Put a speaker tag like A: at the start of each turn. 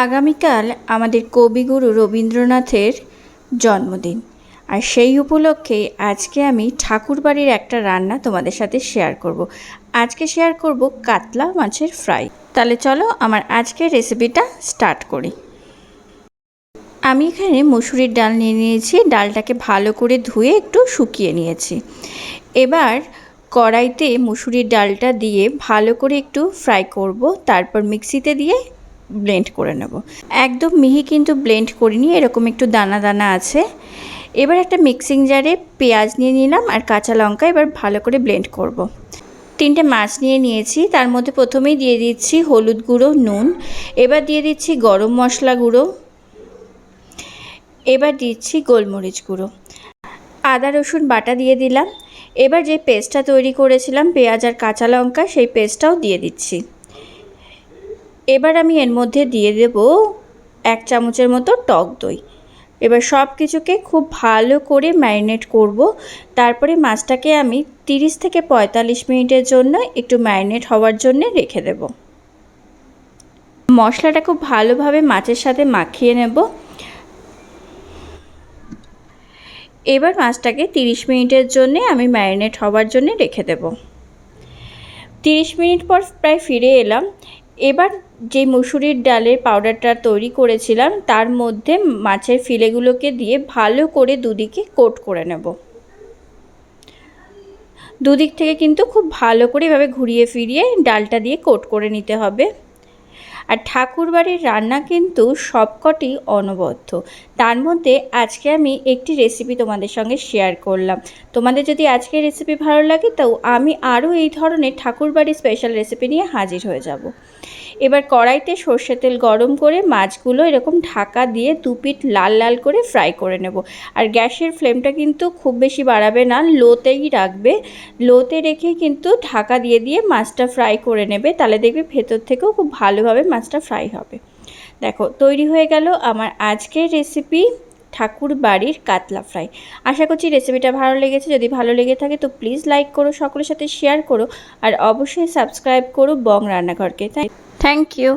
A: আগামীকাল আমাদের কবিগুরু রবীন্দ্রনাথের জন্মদিন। আর সেই উপলক্ষে আজকে আমি ঠাকুরবাড়ির একটা রান্না তোমাদের সাথে শেয়ার করব। আজকে শেয়ার করব কাতলা মাছের ফ্রাই তাহলে চলো আমার আজকের রেসিপিটা স্টার্ট করি। আমি এখানে মুসুরির ডাল নিয়ে নিয়েছি, ডালটাকে ভালো করে ধুয়ে একটু শুকিয়ে নিয়েছি। এবার কড়াইতে মুসুরির ডালটা দিয়ে ভালো করে একটু ফ্রাই করব, তারপর মিক্সিতে দিয়ে ব্লেন্ড করে নেব। একদম মিহি কিন্তু ব্লেন্ড করিনি, এরকম একটু দানা দানা আছে। এবার একটা মিক্সিং জারে পেঁয়াজ নিয়ে নিলাম আর কাঁচা লঙ্কা এবার ভালো করে ব্লেন্ড করব। তিনটে মাছ নিয়ে নিয়েছি, তার মধ্যে প্রথমেই দিয়ে দিচ্ছি হলুদ গুঁড়ো, নুন, এবার দিয়ে দিচ্ছি গরম মশলা গুঁড়ো, এবার দিচ্ছি গোলমরিচ গুঁড়ো। আদা, রসুন, বাটা দিয়ে দিলাম। এবার যে পেস্টটা তৈরি করেছিলাম পেঁয়াজ আর কাঁচা লঙ্কা, সেই পেস্টটাও দিয়ে দিচ্ছি। এবার আমি এর মধ্যে দিয়ে দেব এক চামচের মতো টক দই। এবার সব কিছুকে খুব ভালো করে ম্যারিনেট করব। তারপরে মাছটাকে আমি তিরিশ থেকে পঁয়তাল্লিশ মিনিটের জন্য একটু ম্যারিনেট হওয়ার জন্য রেখে দেব। মশলাটা খুব ভালোভাবে মাছের সাথে মাখিয়ে নেব। এবার মাছটাকে তিরিশ মিনিটের জন্য আমি ম্যারিনেট হওয়ার জন্য রেখে দেব। তিরিশ মিনিট পর প্রায় ফিরে এলাম। এবার যে মুসুরির ডালের পাউডারটা তৈরি করেছিলাম, তার মধ্যে মাছের ফিলেগুলোকে দিয়ে ভালো করে দুদিকে কোট করে নেব। দুদিক থেকে কিন্তু খুব ভালো করে এভাবে ঘুরিয়ে ফিরিয়ে ডালটা দিয়ে কোট করে নিতে হবে। আর ঠাকুরবাড়ির রান্না কিন্তু সবকটি অনবদ্য। তার মধ্যে আজকে আমি একটি রেসিপি তোমাদের সঙ্গে শেয়ার করলাম। তোমাদের যদি আজকের রেসিপি ভালো লাগে, তো আমি আরও এই ধরনের ঠাকুরবাড়ির স্পেশাল রেসিপি নিয়ে হাজির হয়ে যাব। এবার কড়াইতে সর্ষে তেল গরম করে মাছগুলো এরকম ঢাকা দিয়ে দু পিঠ লাল লাল করে ফ্রাই করে নেব। আর গ্যাসের ফ্লেমটা কিন্তু খুব বেশি বাড়াবে না, লোতেই রাখবে। লোতে রেখে কিন্তু ঢাকা দিয়ে দিয়ে মাছটা ফ্রাই করে নেবে, তাহলে দেখবে ভেতর থেকেও খুব ভালোভাবে মাছটা ফ্রাই হবে। দেখো, তৈরি হয়ে গেল আমার আজকের রেসিপি ঠাকুর বাড়ির কাতলা ফ্রাই। আশা করছি রেসিপিটা ভালো লেগেছে। যদি ভালো লেগে থাকে তো প্লিজ লাইক করো, সকলের সাথে শেয়ার করো, আর অবশ্যই সাবস্ক্রাইব করো বং রান্নাঘরকে। Thank you